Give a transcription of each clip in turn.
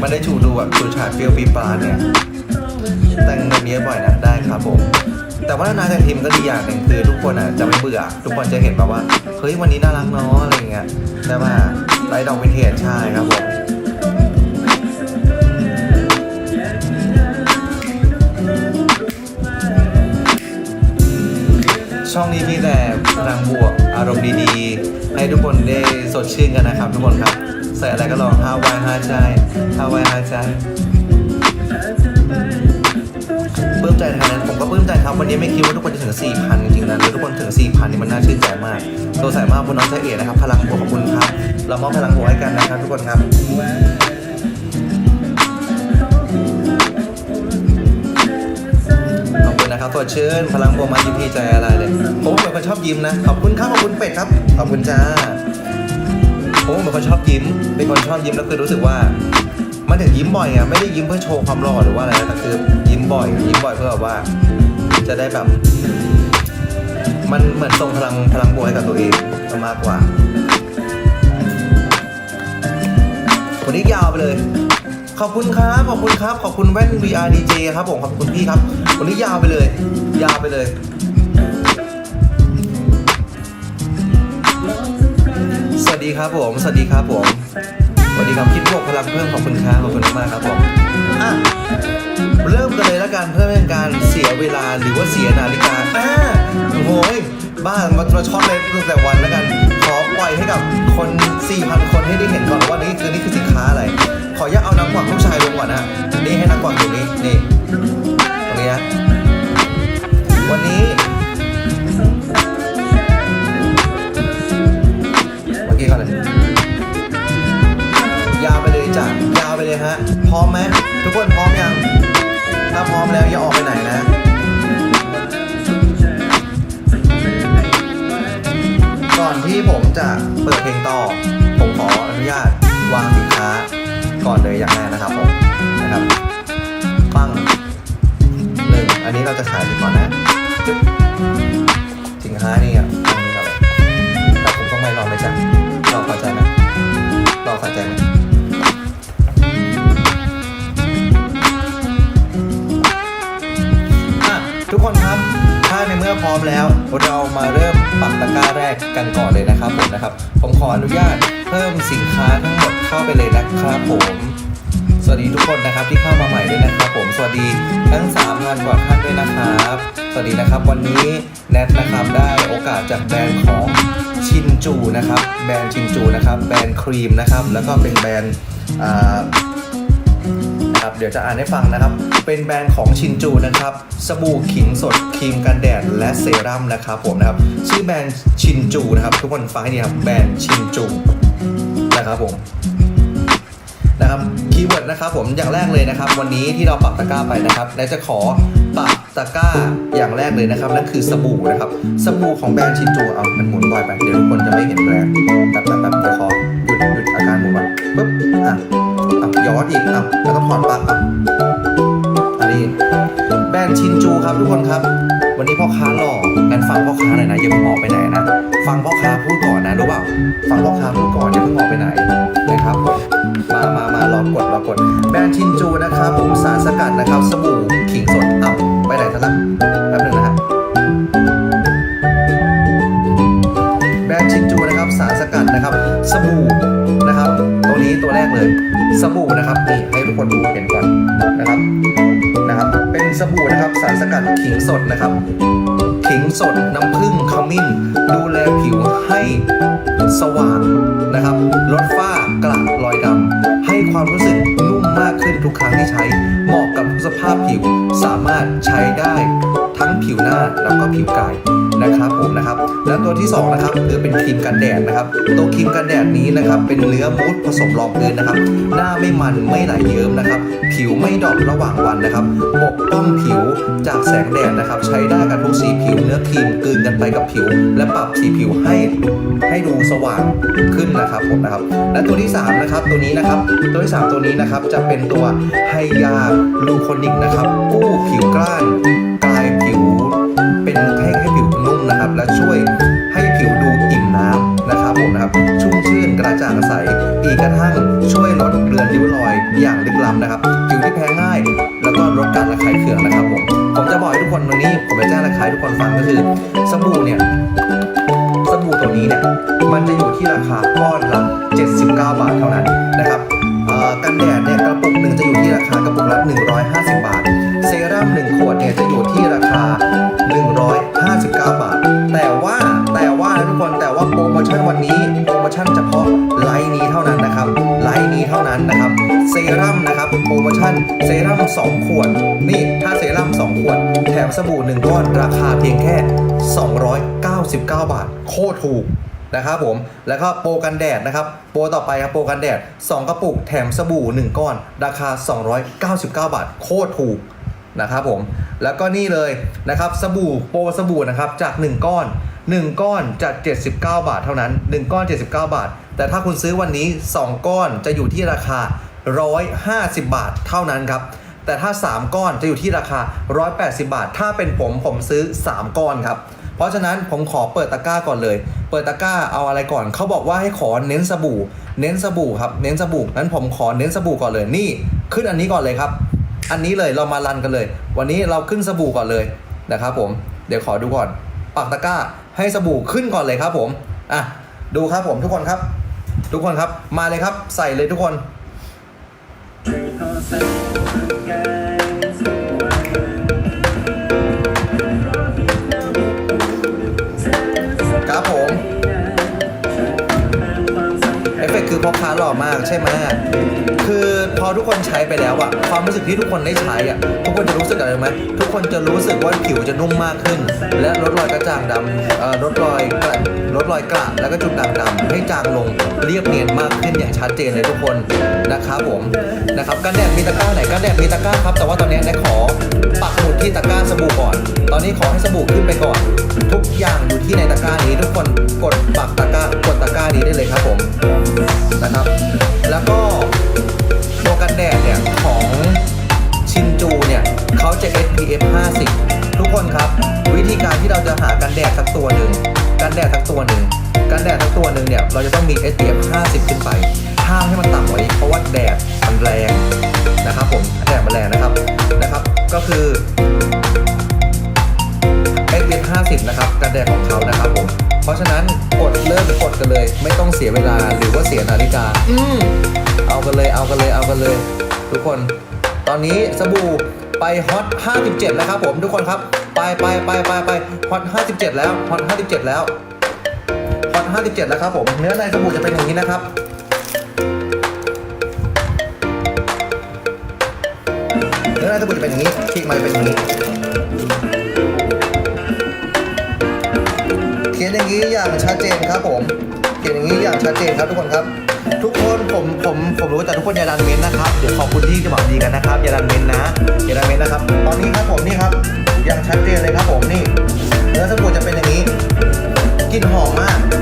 มันได้ชูดูแบบชูชาติเปรี้ยวปีปลาเนี่ยแต่งแบบนี้บ่อยนะได้ครับผม แต่ว่านานๆแต่งทีมก็ดีอย่างหนึ่งคือทุกคนอะจะไม่เบื่อ ทุกคนจะเห็นแบบว่าเฮ้ยวันนี้น่ารักเนาะอะไรเงี้ยใช่ป่ะไลท์ดอกวินเทจใช่ครับผมช่องนี้มีแต่พลังบวกอารมณ์ดีๆ ให้ทุกคนได้สดชื่นกันนะครับทุกคนครับ ส่อะไรก็ลองห้าวายห้าใจห้าวายห้าใจปลื้มใจทางนั้นผมก็ปลื้มใจครับวันนี้ไม่คิดว่าทุกคนจะถึง 4,000 จริงๆนะแล้วทุกคนถึง 4,000 นี่มันน่าชื่นใจมากตัวใส่มากคุณน้องเจเอ๋นะครับ พลังบวกขอบคุณครับ เรามอบพลังบวกให้กันนะครับ ทุกคนครับขอบคุณนะครับตัวชื่นพลังบวกมายิ้มพี่ใจอะไรเลยผมเป็นคนชอบยิ้มนะขอบคุณครับขอบคุณเป็ดครับขอบคุณจ้า ผมเป็นคนชอบยิ้ม เป็นคนชอบยิ้มแล้วคือรู้สึกว่ามันถึงยิ้มบ่อยอะไม่ได้ยิ้มเพื่อโชว์ความหล่อหรือว่าอะไรนะแต่คือยิ้มบ่อยยิ้มบ่อยเพื่อแบบว่า จะได้แบบ มันเหมือนส่งพลังพลังบวกให้กับตัวเองมากกว่าวันนี้ยาวไปเลย ขอบคุณครับ ขอบคุณครับ ขอบคุณแว่น VR DJ ครับผม ขอบคุณพี่ครับ วันนี้ยาวไปเลย ยาวไปเลย สวัสดีครับผม สวัสดีครับผม สวัสดีครับคิดบวกพลังเพิ่มขอบคุณครับขอบคุณมากครับผมอะเริ่มกันเลยล้วกันเพื่อไม่เป็นการเสียเวลาหรือว่าเสียนาฬิกาอ่าโอ้ยบ้ามามาช็อตเลยตั้งแต่วันแล้วกัน ขอปล่อยให้กับคน 4,000 คนให้ได้เห็นก่อนว่านี่คือนี่คือสินค้าอะไร ขออนุญาตเอานักกวักลูกชายลงก่อนนะนี่ให้นักกวักอยู่นี่นี่ตรงนี้นะวันนี้ เข้าใจไหมทุกคนครับ ถ้าในเมื่อพร้อมแล้ว เรามาเริ่มปักตะกร้าแรกกันก่อนเลยนะครับผมนะครับ ผมขออนุญาตเพิ่มสินค้าทั้งหมดเข้าไปเลยนะครับผมสวัสดีทุกคนนะครับที่เข้ามาใหม่ด้วยนะครับ ผมสวัสดีทั้ง3 0 0 0กว่าท่านด้วยนะครับ สวัสดีนะครับวันนี้แนทนะครับได้โอกาสจากแบรนด์ของ ชินจูนะครับ แบรนด์ชินจูนะครับ แบรนด์ครีมนะครับ แล้วก็เป็นแบรนด์อ่านะครับเดี๋ยวจะอ่านให้ฟังนะครับ เป็นแบรนด์ของชินจูนะครับ สบู่ขิงสดครีมกันแดดและเซรั่มนะครับผมนะครับ ชื่อแบรนด์ชินจูนะครับ ทุกคนฟังให้ดีครับแบรนด์ชินจูนะครับผมนะครับคีย์เวิร์ดนะครับผมอย่างแรกเลยนะครับ วันนี้ที่เราปักตะกร้าไปนะครับและจะขอ ปักตะกร้าอย่างแรกเลยนะครับ นั่นคือสบู่นะครับ สบู่ของแบรนด์ชินจูเอามันหมุนบ่อยไปเดี๋ยวทุกคนจะไม่เห็นแบรนด์แบบแบบแบบเดี๋ยวขอหยุดหยุดอาการหมุนก่อนปึ๊บอะอะย้อนอีกอะแล้วก็ถอนปลั๊กอะอันนี้แบรนด์ชินจูครับทุกคนครับ วันนี้พ่อค้าหล่องั้นฟังพ่อค้าหน่อยนะอย่าเพิ่งออกไปไหนนะฟังพ่อค้าพูดก่อนนะรู้เปล่าฟังพ่อค้าพูดก่อนอย่าเพิ่งออกไปไหนนะครับมามามารอกดรอกดแบรนด์ชินจูนะครับผมสารสกัดนะครับ สบู่ขิงสดเอา ไปไหนซะละแป๊บหนึงนะฮะแบรนด์ชินจูนะครับสารสกัดนะครับ สบู่นะครับ ตัวนี้ตัวแรกเลย สบู่นะครับนี่ให้ทุกคนดูเห็นก่อนนะครับนะครับ เป็นสบู่นะครับสารสกัดขิงสดนะครับขิงสดน้ำผึ้งขมิ้น ดูแลผิวให้สว่างนะครับลดฝ้ากระรอยดำให้ความรู้สึกนุ่มมากขึ้นทุกครั้งที่ใช้าะกับทุกสภาพผิวสามารถใช้ได้ทั้งผิวหน้าแล้วก็ผิวกาย นะครับผมนะครับ แล้วตัวที่สองนะครับคือเป็นครีมกันแดดนะครับ ตัวครีมกันแดดนี้นะครับเป็นเนื้อมูสผสมรองพื้นนะครับ หน้าไม่มันไม่ไหลเยิ้มนะครับ ผิวไม่ดอกระหว่างวันนะครับ ปกป้องผิวจากแสงแดดนะครับ ใช้ได้กับทุกสีผิวเนื้อครีมกลืนกันไปกับผิว และปรับสีผิวให้ให้ดูสว่างขึ้นนะครับผมนะครับ และตัวที่สามนะครับตัวนี้นะครับ ตัวที่สามตัวนี้นะครับจะเป็นตัวไฮยาลูโคนิกนะครับกู้ผิวกล้าน นี้ผมจะแจ้งราคาให้ทุกคนฟังก็คือ สบู่เนี่ย สบู่ตัวนี้เนี่ย มันจะอยู่ที่ราคาก้อนละ 79 บาทเท่านั้นนะครับกันแดดเนี่ยกระปุกหนึ่งจะอยู่ที่ราคากระปุกละ 150 บาท เซรั่ม1ขวดเนี่ยจะอยู่ที่ราคา 159 บาท แต่ว่าแต่ว่าทุกคนแต่ว่าโปรโมชั่นวันนี้โปรโมชั่นเฉพาะไลน์นี้เท่านั้นนะครับไลน์นี้เท่านั้นนะครับ เซรั่มนะครับโปรโมชั่นเซรั่ม2 ขวด นี่ถ้าเซรั่ม2 ขวด แถมสบู่1ก้อนราคาเพียงแค่ 299 บาท โคตรถูกนะครับผม แล้วก็โปรกันแดดนะครับ โปรต่อไปครับโปรกันแดด 2 กระปุกแถมสบู่ 1 ก้อน ราคา 299 บาท โคตรถูกนะครับผม แล้วก็นี่เลยนะครับสบู่โปรสบู่นะครับจาก 1 ก้อน 1 ก้อนจะ 79 บาทเท่านั้น 1 ก้อน 79 บาท แต่ถ้าคุณซื้อวันนี้ 2 ก้อนจะอยู่ที่ราคา 150 บาทเท่านั้นครับ แต่ถ้า 3 ก้อนจะอยู่ที่ราคา 180 บาท ถ้าเป็นผมผมซื้อ 3 ก้อนครับ เพราะฉะนั้นผมขอเปิดตะกร้าก่อนเลย เปิดตะกร้าเอาอะไรก่อน เขาบอกว่าให้ขอเน้นสบู่ เน้นสบู่ครับ เน้นสบู่งั้นผมขอเน้นสบู่ก่อนเลย นี่ ขึ้นอันนี้ก่อนเลยครับ อันนี้เลยเรามารันกันเลย วันนี้เราขึ้นสบู่ก่อนเลยนะครับผม เดี๋ยวขอดูก่อน ปักตะกร้าให้สบู่ขึ้นก่อนเลยครับผม อะ ดูครับผมทุกคนครับ ทุกคนครับ มาเลยครับ ใส่เลยทุกคน ครับผม เอฟเฟกต์คือพ่อค้าหล่อมากใช่ไหมคือพ อทุกคนใช้ไปแล้วอะความรู้สึกที่ทุกคนได้ใช้อะทุกคนจะรู้สึกอะไรไหมทุกคนจะรู้สึกว่าผิวจะนุ่มมากขึ้น และลดรอยกระจ่างดำเอ่อลดรอยกระลดรอยกระแล้วก็จุดด่างดำให้จางลงเรียบเนียนมากขึ้นอย่างชัดเจนเลยทุกคนนะครับผมนะครับกันแดดมีตะกร้าไหนกันแดดมีตะกร้าครับ แต่ว่าตอนนี้แนทขอปักหมุดที่ตะกร้าสบู่ก่อน ตอนนี้ขอให้สบู่ขึ้นไปก่อน ทุกอย่างอยู่ที่ในตะกร้านี้ ทุกคนกดปักตะกร้ากดตะกร้านี้ได้เลยครับผมนะครับ แดดสักตัวหนึ่งกันแดดสักตัวหนึ่งกันแดดสักตัวหนึ่งเนี่ยเราจะต้องมี SPF 50 ขึ้นไปห้ามให้มันต่ำกว่านี้เพราะว่าแดดมันแรงนะครับผมแดดมันแรงนะครับนะครับ ก็คือ SPF 50 นะครับกันแดดของเขานะครับผมเพราะฉะนั้นกดเริ่มกดกันเลย ไม่ต้องเสียเวลาหรือว่าเสียนาฬิกาอืมเอากันเลยเอากันเลยเอากันเลย ทุกคน ตอนนี้สบู่ไปฮอต 57แล้วครับผมทุกคนครับ ไปไปไปไปไปฮอต57แล้วฮอต57แล้วฮอต57แล้วครับผมเนื้อในสบู่จะเป็นอย่างนี้นะครับเนื้อในสบู่จะเป็นอย่างนี้คลิกมาจะเป็นอย่างนี้เขียนอย่างนี้อย่างชัดเจนครับผมเขียนอย่างนี้อย่างชัดเจนครับทุกคนครับทุกคนผมผมผมรู้แต่ทุกคนอย่าดันเม้นต์นะครับ เดี๋ยวขอบคุณที่จะหวังดีกันนะครับอย่าดันเม้นต์นะอย่าดันเม้นต์นะครับ ตอนนี้ครับผมนี่ครับ อย่างชัดเจนเลยครับผมนี่เนื้อสบู่จะเป็นอย่างนี้กลิ่นหอมมากก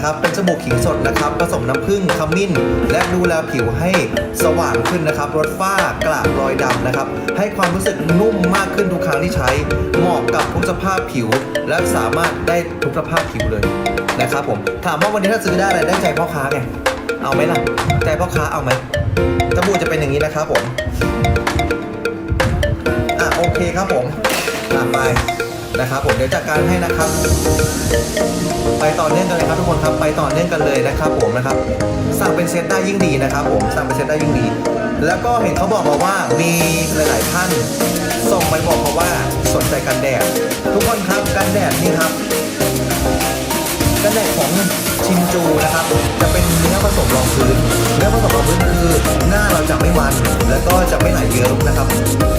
นะครับ เป็นสบู่ขิงสดนะครับผสมน้ำผึ้งขมิ้น และดูแลผิวให้สว่างขึ้นนะครับลดฝ้ากระรอยดำนะครับ ให้ความรู้สึกนุ่มมากขึ้นทุกครั้งที่ใช้ เหมาะกับทุกสภาพผิว และสามารถได้ทุกสภาพผิวเลยนะครับผมถามว่าวันนี้ถ้าซื้อได้อะไรได้ใจพ่อค้าไงเอาไหมล่ะ ใจพ่อค้าเอาไหมสบู่จะเป็นอย่างนี้นะครับผมอะโอเคครับผมอะไป นะครับผมเดี๋ยวจัดการให้นะครับ ไปต่อเนื่องกันเลยครับทุกคนครับไปต่อเนื่องกันเลยนะครับผมนะครับสั่งเป็นเซตได้ยิ่งดีนะครับ ผมสั่งเป็นเซตได้ยิ่งดี แล้วก็เห็นเขาบอกมาว่ามีหลาย ๆ ท่านส่งไปบอกมาว่าสนใจกันแดดทุกคนครับกันแดดนี่ครับกันแดดของ ชินจูนะครับ จะเป็นเนื้อผสมรองพื้น เนื้อผสมรองพื้นคือหน้าเราจะไม่มัน แล้วก็จะไม่ไหลเยิ้มนะครับ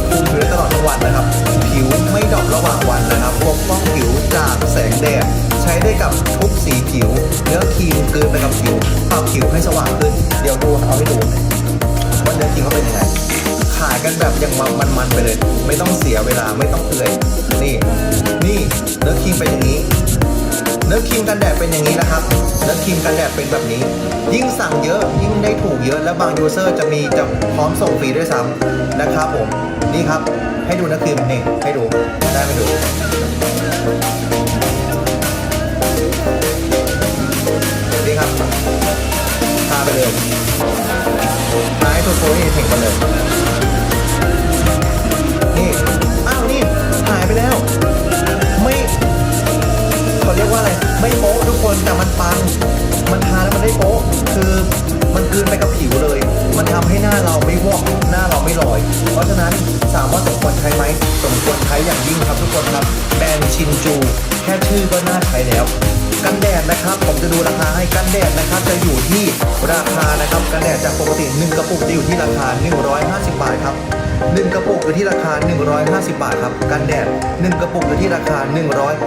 คุมพื้นตลอดทั้งวันนะครับ ผิวไม่ดรอประหว่างวันนะครับปกป้องผิวจากแสงแดด ใช้ได้กับทุกสีผิว เนื้อครีมกลืนไปกับผิวปรับผิวให้สว่างขึ้น เดี๋ยวดูเอาให้ดูว่าเนื้อจริงเขาเป็นยังไงขายกันแบบอย่างมันๆไปเลย ไม่ต้องเสียเวลาไม่ต้องเอื่อยนี่ นี่เนื้อครีมเป็นอย่างนี้ เนื้อครีมกันแดดเป็นอย่างนี้นะครับเนื้อครีมกันแดดเป็นแบบนี้ ยิ่งสั่งเยอะยิ่งได้ถูกเยอะและบางยูเซอร์จะมีจะพร้อมส่งฟรีด้วยซ้ำนะครับผมนี่ครับให้ดูเนื้อครีมนี่ให้ดูได้ไหมดูนี่ครับทาไปเลยทาให้ทุกคนเห็นกันเลย แดดนะครับจะอยู่ที่ราคานะครับกันแดดจากปกติ 1 กระปุกจะอยู่ที่ราคา 150 บาทครับ1กระปุกอยู่ที่ราคา 150 บาทครับกันแดด 1 กระปุกอยู่ที่ราคา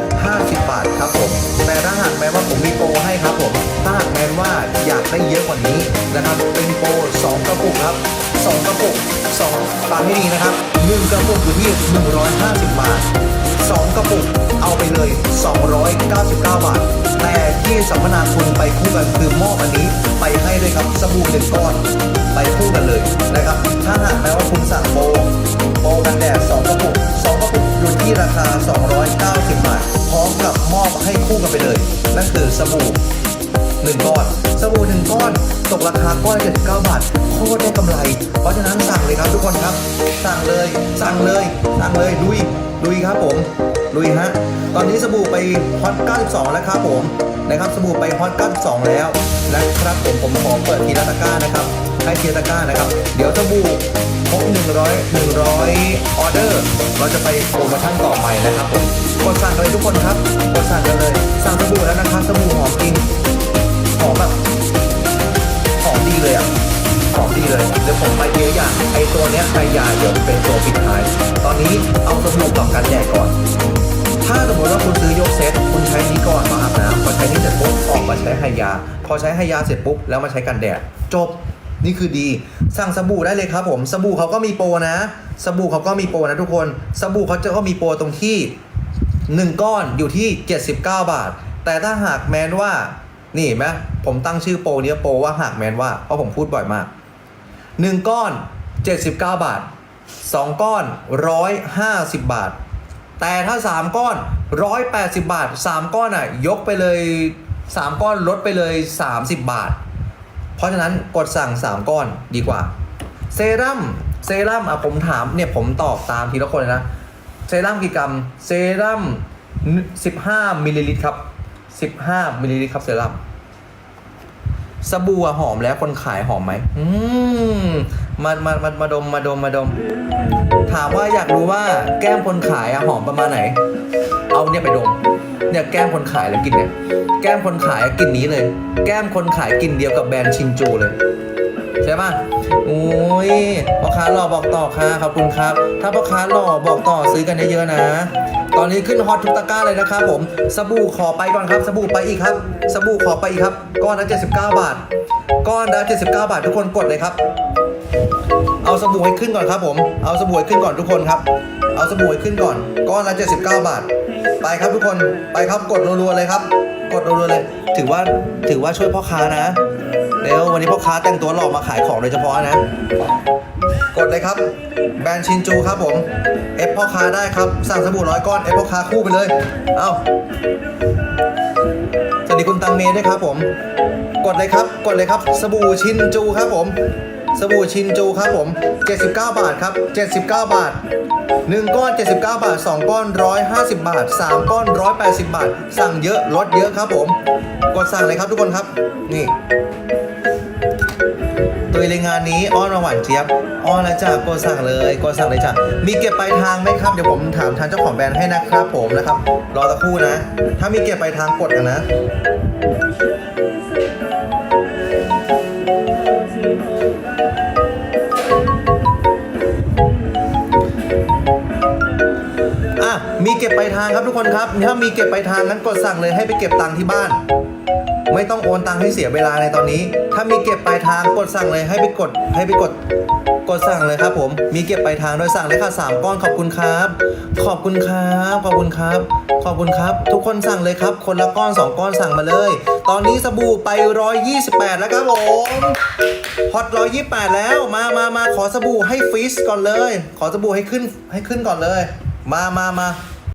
150 บาทครับผมแต่ถ้าหากแม้ว่าผมมีโปรให้ครับผมถ้าหากแม้ว่าอยากได้เยอะกว่านี้นะครับเป็นโปร2 กระปุกครับ 2 กระปุก2ฟังให้ดีนะครับ 1 กระปุกอยู่ที่ 150 บาท 2 กระปุก เอาไปเลย 299 บาท แต่ที่สัมมนาคุณไปคู่กันคือมอบอันนี้ไปให้ด้วยครับสบู่หนึ่งก้อน ไปคู่กันเลยนะครับ ถ้าหากแม้ว่าคุณสั่งโปรโปรกันแดด2กระปุก2กระปุกอยู่ที่ราคา 290 บาท พร้อมกับมอบให้คู่กันไปเลย นั่นคือสบู่หนึ่งก้อนสบู่หนึ่งก้อนตกราคาก้อน79บาทโคตรได้กำไร เพราะฉะนั้นสั่งเลยครับทุกคนครับ สั่งเลยสั่งเลยสั่งเลยลุยลุยครับผม ลุยฮะ ตอนนี้สบู่ไปฮอต 92 แล้วครับผมนะครับสบู่ไปฮอต 92 แล้วนะครับผมผมขอเปิดทีละตะกร้านะครับให้ทีละตะกร้านะครับ เดี๋ยวสบู่ครบ100 100 ออเดอร์ เราจะไปโปรโมชั่นต่อไปนะครับผมกดสั่งกันเลยทุกคนครับกดสั่งกันเลย สั่งสบู่แล้วนะครับสบู่หอมจริงหอมแบบหอมดีเลยอะ หอมดีเลยเดี๋ยวผมไปเยอะอย่างไอตัวเนี้ยไอยาเดี๋ยวเป็นตัวปิดท้าย ตอนนี้เอาสบู่กับกันแดดก่อน ถ้าสมมติว่าคุณซื้อยกเซตคุณใช้นี้ก่อนมาอาบน้ำพอใช้นี้เสร็จปุ๊บออกมาใช้ไฮยา พอใช้ไฮยาเสร็จปุ๊บแล้วมาใช้กันแดดจบนี่คือดีสั่งสบู่ได้เลยครับผมสบู่เขาก็มีโปรนะสบู่เขาก็มีโปรนะทุกคนสบู่เขาจะก็มีโปรตรงที่ 1 ก้อนอยู่ที่ 79 บาท แต่ถ้าหากแม้นว่านี่เห็นไหมผมตั้งชื่อโปรเนี้ยโปรว่าหากแม้นว่าเพราะผมพูดบ่อยมาก 1 ก้อน 79 บาท 2 ก้อน 150 บาท แต่ถ้า 3 ก้อน 180 บาท 3 ก้อนอะยกไปเลย 3 ก้อนลดไปเลย 30 บาท เพราะฉะนั้นกดสั่ง 3 ก้อนดีกว่า เซรั่มเซรั่มอะผมถามเนี่ยผมตอบตามทีละคนเลยนะ เซรั่มกี่กรัม เซรั่ม15มิลลิลิตรครับ 15มิลลิลิตรครับเซรั่ม สบู่หอมแล้วคนขายหอมไหมอืมมามามามาดมมาดมมาดม ถามว่าอยากรู้ว่าแก้มคนขายอะหอมประมาณไหน เอาเนี่ยไปดม เนี่ยแก้มคนขายแล้วกลินเนี่ย แก้มคนขายกลินนี้เลย แก้มคนขายกลินเดียวกับแบรนด์ชินจูเลยใช่ป่ะโอ้ยพ่อค้าหล่อบอกต่อค่ะขอบคุณครับ ถ้าพ่อค้าหล่อบอกต่อซื้อกันเยอะๆนะ ตอนนี้ขึ้นฮอตทุกตะกร้าเลยนะครับผม สบู่ขอไปก่อนครับ สบู่ไปอีกครับ สบู่ขอไปอีกครับ ก้อนละ79 บาท ก้อนละ79 บาท ทุกคนกดเลยครับ เอาสบู่ให้ขึ้นก่อนครับผม เอาสบู่ให้ขึ้นก่อนทุกคนครับ เอาสบู่ให้ขึ้นก่อน ก้อนละ79 บาท ไปครับทุกคน ไปครับกดรัวๆเลยครับ กดรัวๆเลย ถือว่าถือว่าช่วยพ่อค้านะเร็ววันนี้พ่อค้าแต่งตัวหล่อมาขายของโดยเฉพาะนะ กดเลยครับ แบรนด์ชินจูครับผมเอฟพ่อค้าได้ครับ สั่งสบู่ร้อยก้อนเอฟพ่อค้าคู่ไปเลย เอ้า สวัสดีคุณตังเมด้วยครับผม กดเลยครับ กดเลยครับ สบู่ชินจูครับผม สบู่ชินจูครับผม 79 บาทครับ 79 บาท 1 ก้อน 79 บาท 2 ก้อน 150 บาท 3 ก้อน 180 บาท สั่งเยอะลดเยอะครับผม กดสั่งเลยครับทุกคนครับ นี่ ตัวในงานนี้อ้อนมาหวานเจี๊ยบอ้อนแล้วจ้ะกดสั่งเลยกดสั่งเลยจ้ะมีเก็บปลายทางไหมครับเดี๋ยวผมถามทางเจ้าของแบรนด์ให้นะครับผมนะครับ รอสักครู่นะ ถ้ามีเก็บปลายทางกดกันนะอะมีเก็บปลายทางครับทุกคนครับ ถ้ามีเก็บปลายทางงั้นกดสั่งเลยให้ไปเก็บตังค์ที่บ้าน ไม่ต้องโอนตังค์ให้เสียเวลาในตอนนี้ ถ้ามีเก็บปลายทางกดสั่งเลยให้ไปกดให้ไปกดกดสั่งเลยครับผม มีเก็บปลายทางโดยสั่งเลยค่ะ3ก้อนขอบคุณครับ ขอบคุณครับ ขอบคุณครับ ขอบคุณครับ ทุกคนสั่งเลยครับ คนละก้อน 2 ก้อนสั่งมาเลย ตอนนี้สบู่ไป 128 แล้วครับผมฮอต128 แล้ว มามามาขอสบู่ให้ฟรีสก่อนเลย ขอสบู่ให้ขึ้นให้ขึ้นก่อนเลย มามามา